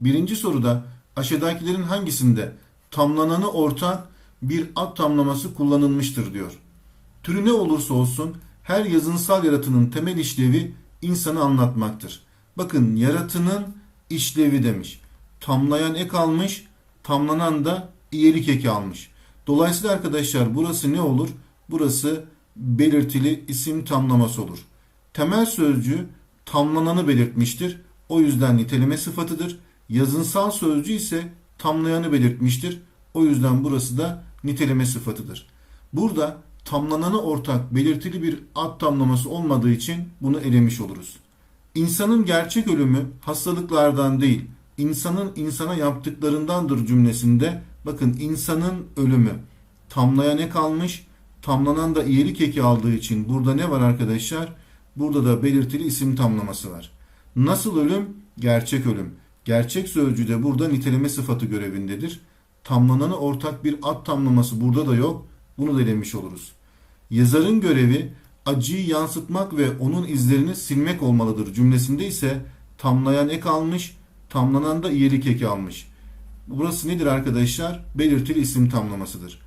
Birinci soruda aşağıdakilerin hangisinde tamlananı ortak bir ad tamlaması kullanılmıştır diyor. Türü ne olursa olsun her yazınsal yaratının temel işlevi insanı anlatmaktır. Bakın yaratının işlevi demiş. Tamlayan ek almış, tamlanan da iyelik eki almış. Dolayısıyla arkadaşlar burası ne olur? Burası belirtili isim tamlaması olur. Temel sözcüğü tamlananı belirtmiştir. O yüzden niteleme sıfatıdır. Yazınsal sözcüğü ise tamlayanı belirtmiştir. O yüzden burası da niteleme sıfatıdır. Burada tamlananı ortak belirtili bir ad tamlaması olmadığı için bunu elemiş oluruz. İnsanın gerçek ölümü hastalıklardan değil, insanın insana yaptıklarındandır cümlesinde bakın insanın ölümü tamlayan ek almış, tamlanan da iyilik eki aldığı için burada ne var arkadaşlar? Burada da belirtili isim tamlaması var. Nasıl ölüm? Gerçek ölüm. Gerçek sözcüğü de burada niteleme sıfatı görevindedir. Tamlananı ortak bir ad tamlaması burada da yok. Bunu da elemiş oluruz. Yazarın görevi acıyı yansıtmak ve onun izlerini silmek olmalıdır cümlesinde ise tamlayan ek almış, tamlanan da iyilik eki almış. Burası nedir arkadaşlar? Belirtili isim tamlamasıdır.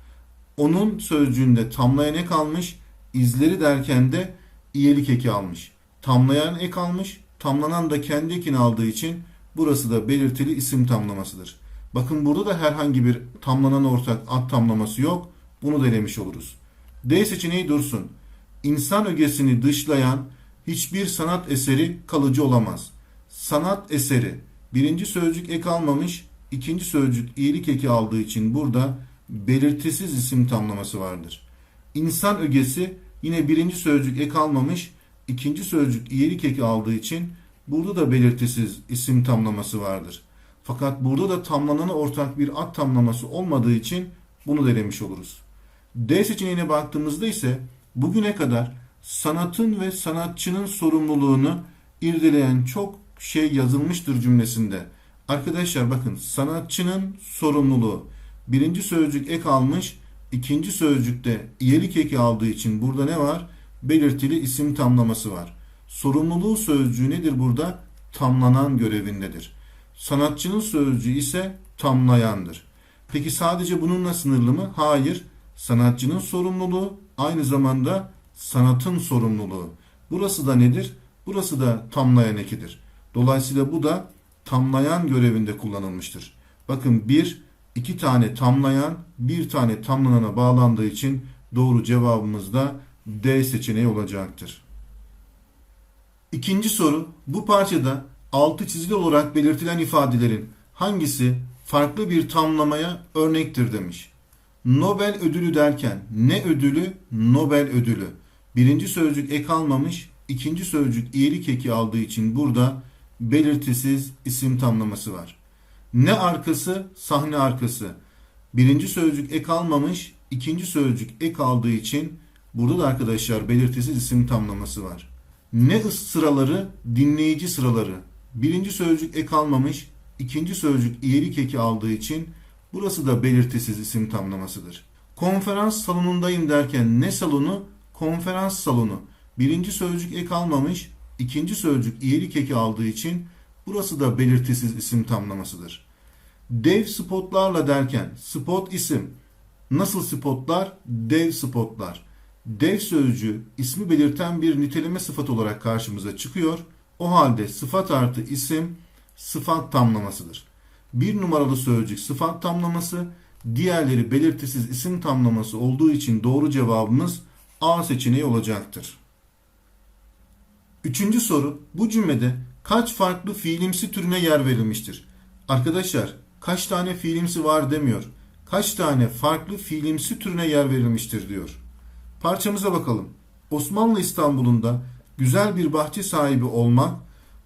Onun sözcüğünde tamlayan ek almış, izleri derken de iyilik eki almış. Tamlayan ek almış, tamlanan da kendi ekini aldığı için burası da belirtili isim tamlamasıdır. Bakın burada da herhangi bir tamlanan ortak ad tamlaması yok. Bunu denemiş oluruz. D seçeneği dursun. İnsan ögesini dışlayan hiçbir sanat eseri kalıcı olamaz. Sanat eseri birinci sözcük ek almamış, ikinci sözcük iyilik eki aldığı için burada belirtisiz isim tamlaması vardır. İnsan ögesi yine birinci sözcük ek almamış, ikinci sözcük iyilik eki aldığı için burada da belirtisiz isim tamlaması vardır. Fakat burada da tamlananı ortak bir ad tamlaması olmadığı için bunu denemiş oluruz. D seçeneğine baktığımızda ise bugüne kadar sanatın ve sanatçının sorumluluğunu irdeleyen çok şey yazılmıştır cümlesinde. Arkadaşlar bakın sanatçının sorumluluğu birinci sözcük ek almış ikinci sözcükte iyelik eki aldığı için burada ne var? Belirtili isim tamlaması var. Sorumluluğu sözcüğü nedir burada? Tamlanan görevindedir. Sanatçının sözcüğü ise tamlayandır. Peki sadece bununla sınırlı mı? Hayır. Sanatçının sorumluluğu aynı zamanda sanatın sorumluluğu. Burası da nedir? Burası da tamlayan ekidir. Dolayısıyla bu da tamlayan görevinde kullanılmıştır. Bakın bir, iki tane tamlayan, bir tane tamlanana bağlandığı için doğru cevabımız da D seçeneği olacaktır. İkinci soru, bu parçada altı çizili olarak belirtilen ifadelerin hangisi farklı bir tamlamaya örnektir demiş. Nobel ödülü derken ne ödülü? Nobel ödülü. Birinci sözcük ek almamış, ikinci sözcük iyilik eki aldığı için burada belirtisiz isim tamlaması var. Ne arkası? Sahne arkası. Birinci sözcük ek almamış, ikinci sözcük ek aldığı için burada da arkadaşlar belirtisiz isim tamlaması var. Ne sıraları? Dinleyici sıraları. Birinci sözcük ek almamış, ikinci sözcük iyilik eki aldığı için burası da belirtisiz isim tamlamasıdır. Konferans salonundayım derken ne salonu? Konferans salonu. Birinci sözcük ek almamış, ikinci sözcük iyilik eki aldığı için burası da belirtisiz isim tamlamasıdır. Dev spotlarla derken spot isim. Nasıl spotlar? Dev spotlar. Dev sözcüğü ismi belirten bir niteleme sıfat olarak karşımıza çıkıyor. O halde sıfat artı isim sıfat tamlamasıdır. Bir numaralı sözcük sıfat tamlaması, diğerleri belirtisiz isim tamlaması olduğu için doğru cevabımız A seçeneği olacaktır. Üçüncü soru bu cümlede kaç farklı fiilimsi türüne yer verilmiştir? Arkadaşlar kaç tane fiilimsi var demiyor. Kaç tane farklı fiilimsi türüne yer verilmiştir diyor. Parçamıza bakalım. Osmanlı İstanbul'unda güzel bir bahçe sahibi olmak,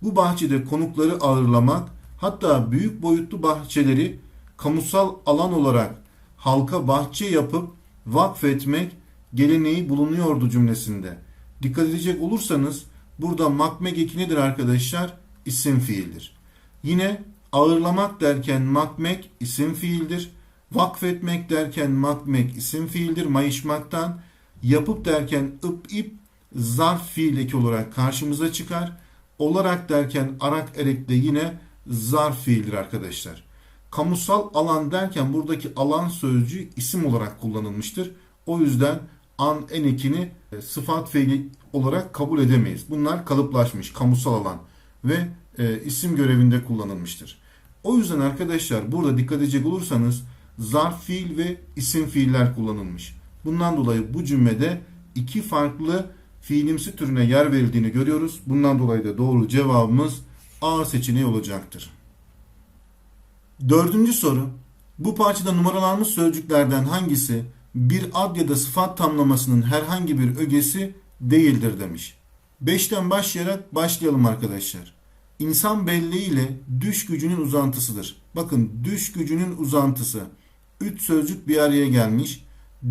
bu bahçede konukları ağırlamak, hatta büyük boyutlu bahçeleri kamusal alan olarak halka bahçe yapıp vakfetmek geleneği bulunuyordu cümlesinde. Dikkat edecek olursanız burada makmek eki nedir arkadaşlar? İsim fiildir. Yine ağırlamak derken makmek isim fiildir. Vakfetmek derken makmek isim fiildir. Mayışmaktan yapıp derken ıp ip zarf fiil eki olarak karşımıza çıkar. Olarak derken arak erek de yine zarf fiildir arkadaşlar. Kamusal alan derken buradaki alan sözcüğü isim olarak kullanılmıştır. O yüzden an en ekini e, sıfat fiili olarak kabul edemeyiz. Bunlar kalıplaşmış kamusal alan ve e, isim görevinde kullanılmıştır. O yüzden arkadaşlar burada dikkat edecek olursanız zarf fiil ve isim fiiller kullanılmış. Bundan dolayı bu cümlede iki farklı fiilimsi türüne yer verildiğini görüyoruz. Bundan dolayı da doğru cevabımız A seçeneği olacaktır. Dördüncü soru. Bu parçada numaralanmış sözcüklerden hangisi bir ad ya da sıfat tamlamasının herhangi bir ögesi değildir demiş. 5'ten başlayarak başlayalım arkadaşlar. İnsan belleği ile düş gücünün uzantısıdır. Bakın düş gücünün uzantısı. Üç sözcük bir araya gelmiş.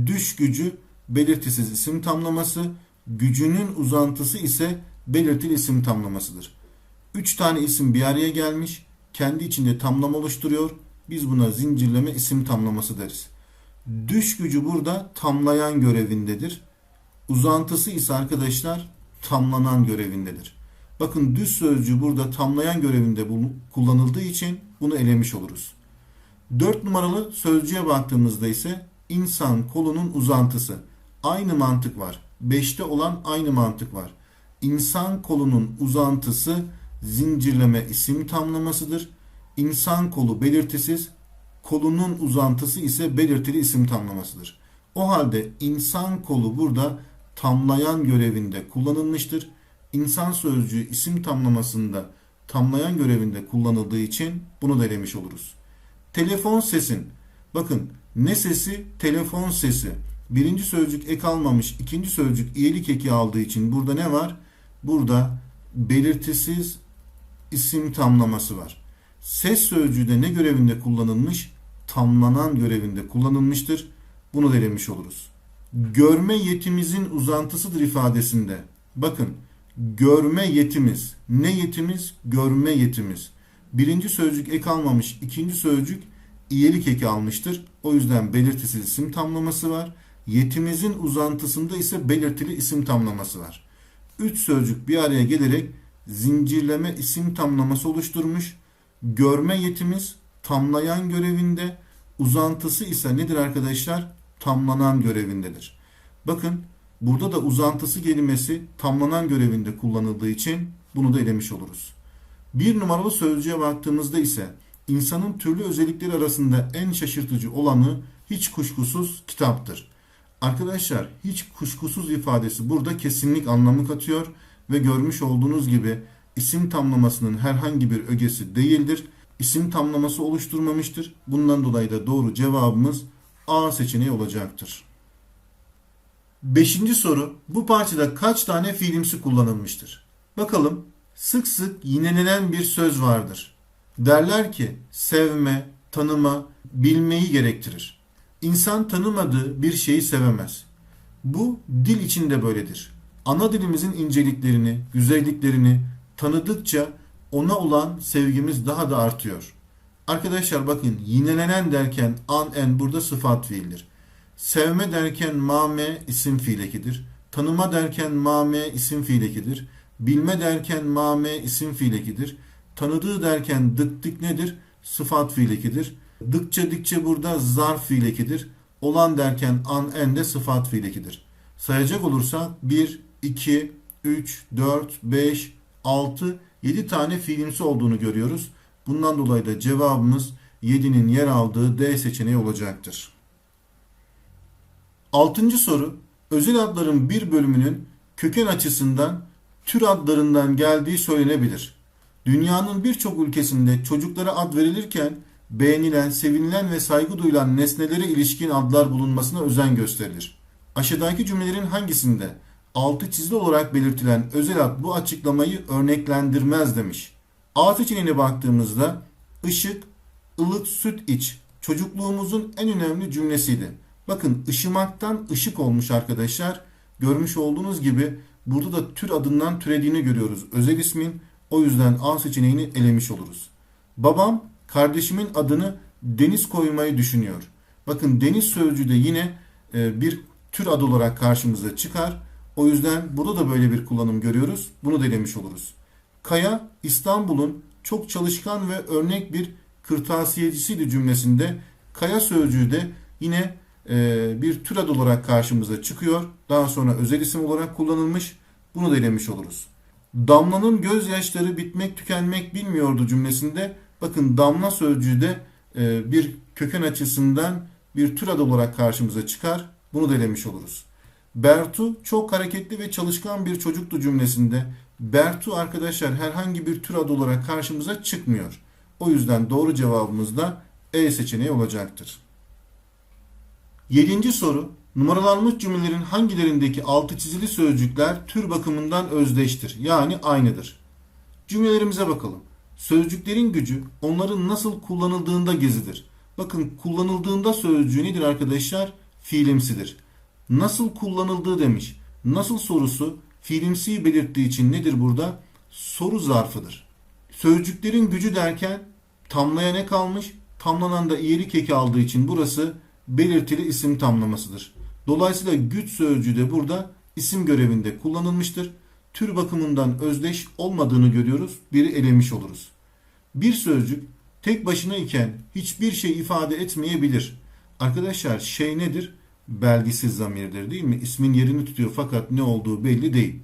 Düş gücü belirtisiz isim tamlaması, gücünün uzantısı ise belirtili isim tamlamasıdır. Üç tane isim bir araya gelmiş, kendi içinde tamlama oluşturuyor. Biz buna zincirleme isim tamlaması deriz. Düş gücü burada tamlayan görevindedir. Uzantısı ise arkadaşlar tamlanan görevindedir. Bakın düz sözcüğü burada tamlayan görevinde kullanıldığı için bunu elemiş oluruz. 4 numaralı sözcüğe baktığımızda ise insan kolunun uzantısı. Aynı mantık var. 5'te olan aynı mantık var. İnsan kolunun uzantısı zincirleme isim tamlamasıdır. İnsan kolu belirtisiz, kolunun uzantısı ise belirtili isim tamlamasıdır. O halde insan kolu burada tamlayan görevinde kullanılmıştır. İnsan sözcüğü isim tamlamasında tamlayan görevinde kullanıldığı için bunu da elemiş oluruz. Telefon sesin. Bakın ne sesi? Telefon sesi. Birinci sözcük ek almamış, ikinci sözcük iyilik eki aldığı için burada ne var? Burada belirtisiz isim tamlaması var. Ses sözcüğü de ne görevinde kullanılmış? Tamlanan görevinde kullanılmıştır. Bunu da elemiş oluruz. Görme yetimizin uzantısıdır ifadesinde. Bakın görme yetimiz. Ne yetimiz? Görme yetimiz. Birinci sözcük ek almamış, ikinci sözcük iyilik eki almıştır. O yüzden belirtisiz isim tamlaması var. Yetimizin uzantısında ise belirtili isim tamlaması var. Üç sözcük bir araya gelerek zincirleme isim tamlaması oluşturmuş. Görme yetimiz tamlayan görevinde, uzantısı ise nedir arkadaşlar? Tamlanan görevindedir. Bakın burada da uzantısı kelimesi tamlanan görevinde kullanıldığı için bunu da elemiş oluruz. Bir numaralı sözcüğe baktığımızda ise insanın türlü özellikleri arasında en şaşırtıcı olanı hiç kuşkusuz kitaptır. Arkadaşlar hiç kuşkusuz ifadesi burada kesinlik anlamı katıyor ve görmüş olduğunuz gibi isim tamlamasının herhangi bir ögesi değildir. İsim tamlaması oluşturmamıştır. Bundan dolayı da doğru cevabımız A seçeneği olacaktır. Beşinci soru. Bu parçada kaç tane fiilimsi kullanılmıştır? Bakalım. Sık sık yinelenen bir söz vardır. Derler ki sevme, tanıma, bilmeyi gerektirir. İnsan tanımadığı bir şeyi sevemez. Bu dil içinde böyledir. Ana dilimizin inceliklerini, güzelliklerini tanıdıkça ona olan sevgimiz daha da artıyor. Arkadaşlar bakın yinelenen derken an en burada sıfat fiildir. Sevme derken mame isim fiil ekidir. Tanıma derken mame isim fiil ekidir. Bilme derken mame isim fiil ekidir. Tanıdığı derken dık nedir? Sıfat fiil ekidir. Dıkça dikçe burada zarf fiil ekidir. Olan derken an en de sıfat fiil. Sayacak olursak 1, 2, 3, 4, 5, 6, 7 tane fiilimsi olduğunu görüyoruz. Bundan dolayı da cevabımız 7'nin yer aldığı D seçeneği olacaktır. Altıncı soru. Özel adların bir bölümünün köken açısından tür adlarından geldiği söylenebilir. Dünyanın birçok ülkesinde çocuklara ad verilirken beğenilen, sevinilen ve saygı duyulan nesnelere ilişkin adlar bulunmasına özen gösterilir. Aşağıdaki cümlelerin hangisinde altı çizili olarak belirtilen özel ad bu açıklamayı örneklendirmez demiş. A seçeneğine baktığımızda ışık, ılık süt iç çocukluğumuzun en önemli cümlesiydi. Bakın ışımaktan ışık olmuş arkadaşlar. Görmüş olduğunuz gibi burada da tür adından türediğini görüyoruz. Özel ismin o yüzden A seçeneğini elemiş oluruz. Babam kardeşimin adını Deniz koymayı düşünüyor. Bakın deniz sözcüğü de yine e, bir tür adı olarak karşımıza çıkar. O yüzden burada da böyle bir kullanım görüyoruz. Bunu da elemiş oluruz. Kaya İstanbul'un çok çalışkan ve örnek bir kırtasiyecisiydi cümlesinde. Kaya sözcüğü de yine e, bir tür ad olarak karşımıza çıkıyor. Daha sonra özel isim olarak kullanılmış. Bunu da elemiş oluruz. Damlanın gözyaşları bitmek tükenmek bilmiyordu cümlesinde. Bakın damla sözcüğü de e, bir köken açısından bir tür ad olarak karşımıza çıkar. Bunu da oluruz. Bertu çok hareketli ve çalışkan bir çocuktu cümlesinde. Bertu arkadaşlar herhangi bir tür ad olarak karşımıza çıkmıyor. O yüzden doğru cevabımız da E seçeneği olacaktır. Yedinci soru. Numaralanmış cümlelerin hangilerindeki altı çizili sözcükler tür bakımından özdeştir? Yani aynıdır. Cümlelerimize bakalım. Sözcüklerin gücü onların nasıl kullanıldığında gezidir. Bakın kullanıldığında sözcüğü nedir arkadaşlar? Fiilimsidir. Nasıl kullanıldığı demiş. Nasıl sorusu fiilimsiyi belirttiği için nedir burada? Soru zarfıdır. Sözcüklerin gücü derken tamlaya ne kalmış? Tamlanan da iyilik eki aldığı için burası belirtili isim tamlamasıdır. Dolayısıyla güç sözcüğü de burada isim görevinde kullanılmıştır. Tür bakımından özdeş olmadığını görüyoruz. Biri elemiş oluruz. Bir sözcük tek başına iken hiçbir şey ifade etmeyebilir. Arkadaşlar şey nedir? Belgisiz zamirdir değil mi? İsmin yerini tutuyor fakat ne olduğu belli değil.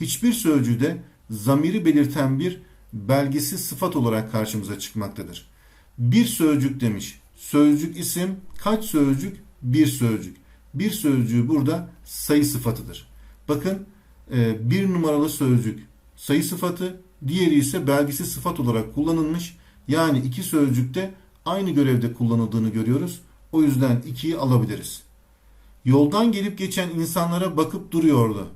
Hiçbir sözcüğde zamiri belirten bir belgisiz sıfat olarak karşımıza çıkmaktadır. Bir sözcük demiş. Sözcük isim kaç sözcük? Bir sözcük. Bir sözcüğü burada sayı sıfatıdır. Bakın e, bir numaralı sözcük sayı sıfatı, diğeri ise belgisiz sıfat olarak kullanılmış. Yani iki sözcükte aynı görevde kullanıldığını görüyoruz. O yüzden ikiyi alabiliriz. Yoldan gelip geçen insanlara bakıp duruyordu.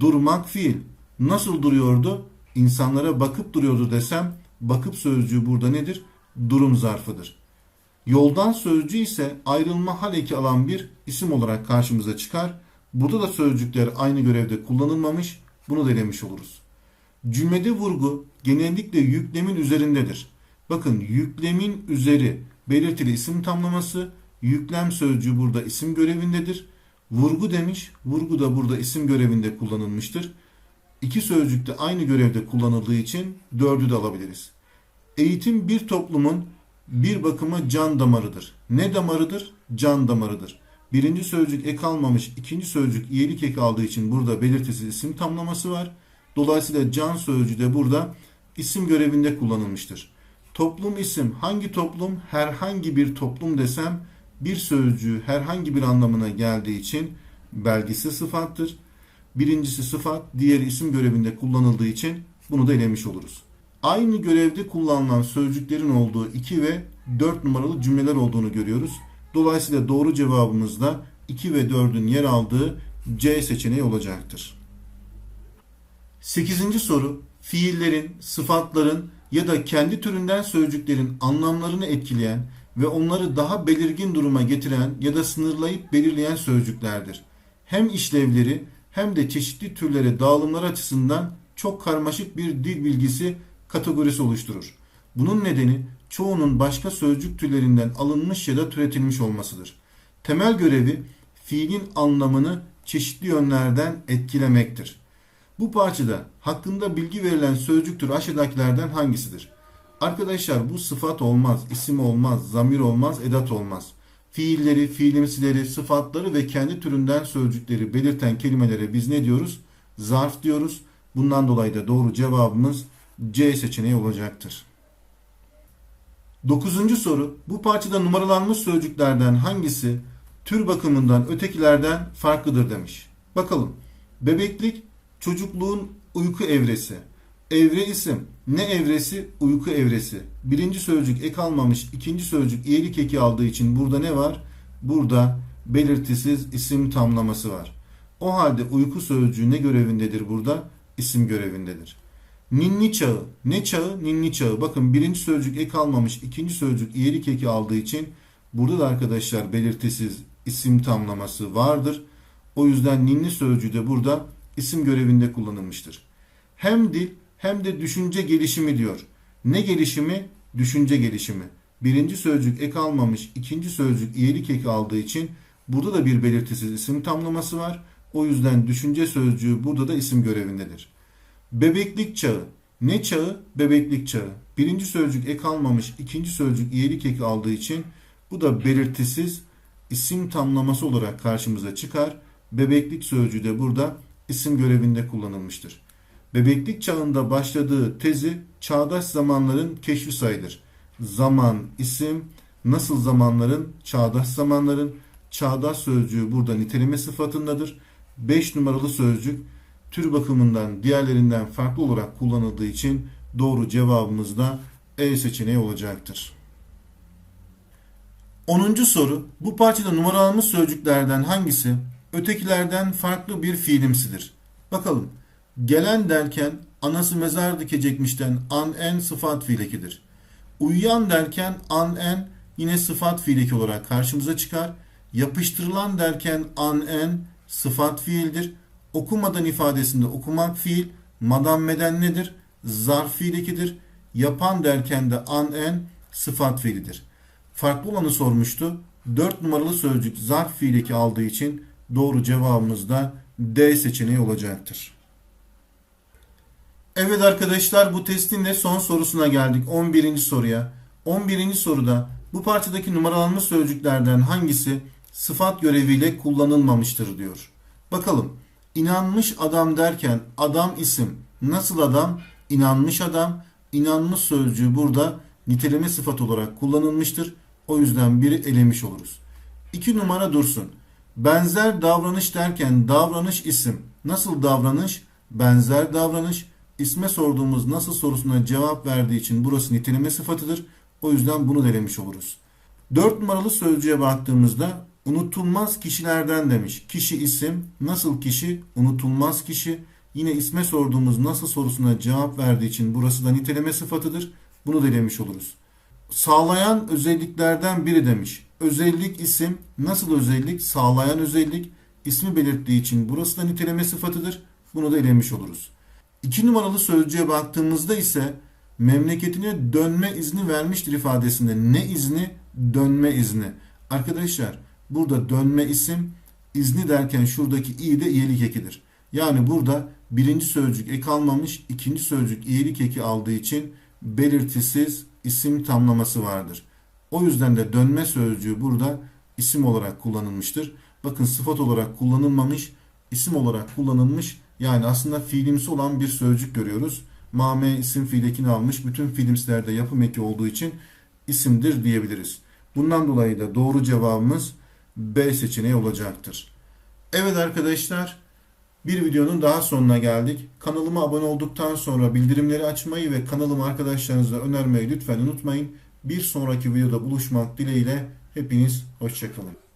Durmak fiil. Nasıl duruyordu? İnsanlara bakıp duruyordu desem bakıp sözcüğü burada nedir? Durum zarfıdır. Yoldan sözcüğü ise ayrılma hal eki alan bir isim olarak karşımıza çıkar. Burada da sözcükler aynı görevde kullanılmamış. Bunu da oluruz. Cümlede vurgu genellikle yüklemin üzerindedir. Bakın yüklemin üzeri belirtili isim tamlaması, yüklem sözcüğü burada isim görevindedir. Vurgu demiş, vurgu da burada isim görevinde kullanılmıştır. İki sözcük de aynı görevde kullanıldığı için dördü de alabiliriz. Eğitim bir toplumun bir bakıma can damarıdır. Ne damarıdır? Can damarıdır. Birinci sözcük ek almamış, ikinci sözcük iyilik ek aldığı için burada belirtisiz isim tamlaması var. Dolayısıyla can sözcüğü de burada isim görevinde kullanılmıştır. Toplum isim hangi toplum? Herhangi bir toplum desem bir sözcüğü herhangi bir anlamına geldiği için belgisi sıfattır. Birincisi sıfat, diğeri isim görevinde kullanıldığı için bunu da elemiş oluruz. Aynı görevde kullanılan sözcüklerin olduğu 2 ve 4 numaralı cümleler olduğunu görüyoruz. Dolayısıyla doğru cevabımız da 2 ve 4'ün yer aldığı C seçeneği olacaktır. 8. soru fiillerin, sıfatların ya da kendi türünden sözcüklerin anlamlarını etkileyen ve onları daha belirgin duruma getiren ya da sınırlayıp belirleyen sözcüklerdir. Hem işlevleri hem de çeşitli türlere dağılımlar açısından çok karmaşık bir dil bilgisi kategorisi oluşturur. Bunun nedeni çoğunun başka sözcük türlerinden alınmış ya da türetilmiş olmasıdır. Temel görevi fiilin anlamını çeşitli yönlerden etkilemektir. Bu parçada hakkında bilgi verilen sözcük türü aşağıdakilerden hangisidir? Arkadaşlar bu sıfat olmaz, isim olmaz, zamir olmaz, edat olmaz. Fiilleri, fiilimsileri, sıfatları ve kendi türünden sözcükleri belirten kelimelere biz ne diyoruz? Zarf diyoruz. Bundan dolayı da doğru cevabımız C seçeneği olacaktır. Dokuzuncu soru. Bu parçada numaralanmış sözcüklerden hangisi tür bakımından ötekilerden farklıdır demiş. Bakalım. Bebeklik çocukluğun uyku evresi. Evre isim. Ne evresi? Uyku evresi. Birinci sözcük ek almamış. ikinci sözcük iyilik eki aldığı için burada ne var? Burada belirtisiz isim tamlaması var. O halde uyku sözcüğü ne görevindedir burada? İsim görevindedir. Ninni çağı. Ne çağı? Ninni çağı. Bakın birinci sözcük ek almamış. ikinci sözcük iyilik eki aldığı için burada da arkadaşlar belirtisiz isim tamlaması vardır. O yüzden ninni sözcüğü de burada isim görevinde kullanılmıştır. Hem dil hem de düşünce gelişimi diyor. Ne gelişimi? Düşünce gelişimi. Birinci sözcük ek almamış, ikinci sözcük iyilik eki aldığı için burada da bir belirtisiz isim tamlaması var. O yüzden düşünce sözcüğü burada da isim görevindedir. Bebeklik çağı. Ne çağı? Bebeklik çağı. Birinci sözcük ek almamış, ikinci sözcük iyilik eki aldığı için bu da belirtisiz isim tamlaması olarak karşımıza çıkar. Bebeklik sözcüğü de burada isim görevinde kullanılmıştır. Bebeklik çağında başladığı tezi çağdaş zamanların keşfi sayılır. Zaman, isim, nasıl zamanların, çağdaş zamanların, çağdaş sözcüğü burada niteleme sıfatındadır. 5 numaralı sözcük tür bakımından diğerlerinden farklı olarak kullanıldığı için doğru cevabımız da E seçeneği olacaktır. 10. soru. Bu parçada numaralanmış sözcüklerden hangisi ötekilerden farklı bir fiilimsidir? Bakalım. Gelen derken anası mezar dikecekmişten an en sıfat fiilekidir. Uyuyan derken an en yine sıfat fiileki olarak karşımıza çıkar. Yapıştırılan derken an en sıfat fiildir. Okumadan ifadesinde okumak fiil, madam meden nedir? Zarf fiilekidir. Yapan derken de an en sıfat fiilidir. Farklı olanı sormuştu. 4 numaralı sözcük zarf fiileki aldığı için doğru cevabımız da D seçeneği olacaktır. Evet arkadaşlar bu testin de son sorusuna geldik. 11. soruya. 11. soruda bu parçadaki numaralanmış sözcüklerden hangisi sıfat göreviyle kullanılmamıştır diyor. Bakalım. İnanmış adam derken adam isim. Nasıl adam? İnanmış adam. İnanmış sözcüğü burada niteleme sıfat olarak kullanılmıştır. O yüzden biri elemiş oluruz. 2 numara dursun. Benzer davranış derken davranış isim. Nasıl davranış? Benzer davranış. İsme sorduğumuz nasıl sorusuna cevap verdiği için burası niteleme sıfatıdır. O yüzden bunu da elemiş oluruz. 4 numaralı sözcüğe baktığımızda unutulmaz kişilerden demiş. Kişi isim, nasıl kişi? Unutulmaz kişi. Yine isme sorduğumuz nasıl sorusuna cevap verdiği için burası da niteleme sıfatıdır. Bunu da elemiş oluruz. Sağlayan özelliklerden biri demiş. Özellik isim, nasıl özellik? Sağlayan özellik. İsmi belirttiği için burası da niteleme sıfatıdır. Bunu da elemiş oluruz. 2 numaralı sözcüğe baktığımızda ise memleketine dönme izni vermiştir ifadesinde. Ne izni? Dönme izni. Arkadaşlar burada dönme isim, izni derken şuradaki i de iyilik ekidir. Yani burada birinci sözcük ek almamış, ikinci sözcük iyilik eki aldığı için belirtisiz isim tamlaması vardır. O yüzden de dönme sözcüğü burada isim olarak kullanılmıştır. Bakın sıfat olarak kullanılmamış, isim olarak kullanılmış. Yani aslında fiilimsi olan bir sözcük görüyoruz. Mame isim fiilekini almış. Bütün fiilimsilerde yapım eki olduğu için isimdir diyebiliriz. Bundan dolayı da doğru cevabımız B seçeneği olacaktır. Evet arkadaşlar bir videonun daha sonuna geldik. Kanalıma abone olduktan sonra bildirimleri açmayı ve kanalımı arkadaşlarınızla önermeyi lütfen unutmayın. Bir sonraki videoda buluşmak dileğiyle hepiniz hoşçakalın.